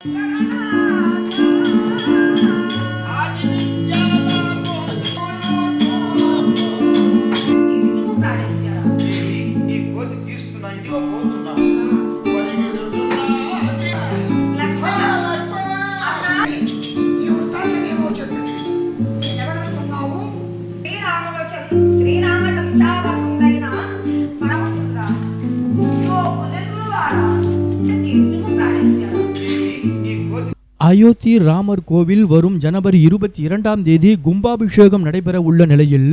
Que dificuldade, senhora? E, e quando Cristo na Ilha Ayodhya Ramar கோவில் வரும் ஜனவரி இருபத்தி இரண்டாம் தேதி கும்பாபிஷேகம் நடைபெற உள்ள நிலையில்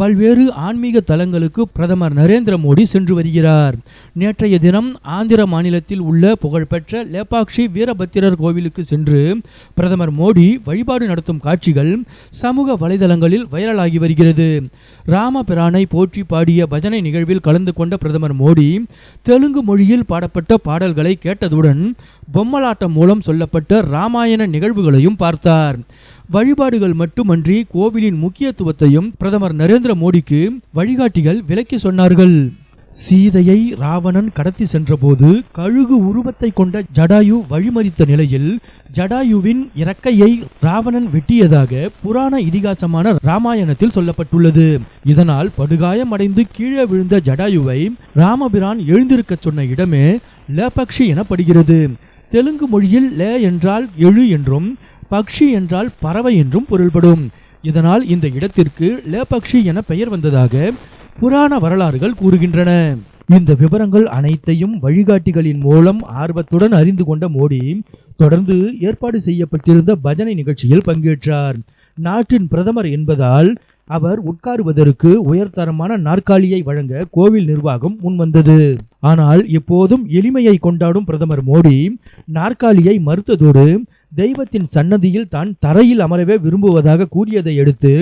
பல்வேறு ஆன்மீக தலங்களுக்கு பிரதமர் நரேந்திர மோடி சென்று வருகிறார். நேற்றைய தினம் ஆந்திர மாநிலத்தில் உள்ள புகழ்பெற்ற லேபாக்ஷி வீரபத்திரர் கோவிலுக்கு சென்று பிரதமர் மோடி வழிபாடு நடத்தும் காட்சிகள் சமூக வலைதளங்களில் வைரலாகி வருகிறது. ராமபிரானை போற்றி பாடிய பஜனை நிகழ்வில் கலந்து கொண்ட பிரதமர் மோடி தெலுங்கு மொழியில் பாடப்பட்ட பாடல்களை கேட்டதுடன் பொம்மலாட்டம் மூலம் சொல்லப்பட்ட ராமாயண நிகழ்வுகளையும் பார்த்தார். வழிபாடுகள் மட்டுமன்றி கோவிலின் முக்கியத்துவத்தையும் பிரதமர் நரேந்திர மோடிக்கு வழிகாட்டிகள் விளக்கி சொன்னார்கள். சீதையை ராவணன் கடத்தி சென்றபோது கழுகு உருவத்தை கொண்ட ஜடாயு வழிமறித்த நிலையில் ஜடாயுவின் இறக்கையை ராவணன் வெட்டியதாக புராண இதிகாசமான ராமாயணத்தில் சொல்லப்பட்டுள்ளது. இதனால் படுகாயமடைந்து கீழே விழுந்த ஜடாயுவை ராமபிரான் எழுந்திருக்கச் சொன்ன இடமே லேபக்ஷி எனப்படுகிறது. தெலுங்கு மொழியில் லே என்றால் எழு என்றும் பக்ஷி என்றால் பறவை என்றும் பொருள்படும். இதனால் இந்த இடத்திற்கு லேபக்ஷி என பெயர் வந்ததாக புராண வரலாறுகள் கூறுகின்றன. இந்த விவரங்கள் அனைத்தையும் வழிகாட்டிகளின் மூலம் ஆர்வத்துடன் அறிந்து கொண்ட மோடி தொடர்ந்து ஏற்பாடு செய்யப்பட்டிருந்த பஜனை நிகழ்ச்சியில் பங்கேற்றார். நாட்டின் பிரதமர் என்பதால் அவர் உட்காருவதற்கு உயர்தரமான நாற்காலியை வழங்க கோவில் நிர்வாகம் முன்வந்தது. ஆனால் எப்போதும் எளிமையை கொண்டாடும் பிரதமர் மோடி நாற்காலியை மறுத்ததோடு தெய்வத்தின் சன்னதியில் தான் தரையில் அமரவே விரும்புவதாக கூறியதை அடுத்து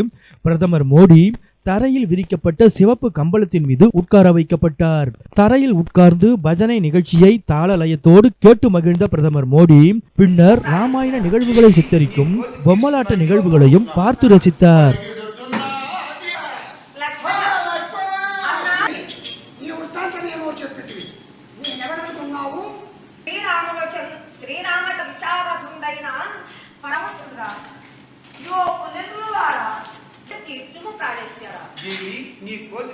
பிரதமர் மோடி தரையில் விரிக்கப்பட்ட சிவப்பு கம்பளத்தின் மீது உட்கார வைக்கப்பட்டார். தரையில் உட்கார்ந்து பஜனை நிகழ்ச்சியை தாள லயத்தோடு கேட்டு மகிழ்ந்த பிரதமர் மோடி பின்னர் ராமாயண நிகழ்வுகளை சித்தரிக்கும் பொம்மலாட்ட நிகழ்வுகளையும் பார்த்து ரசித்தார். పరమశివుడా ఇదిగో పుల్లెతులు వాడా కీర్తుము ప్రాణేశ్వరా దేవి నీ కోరిక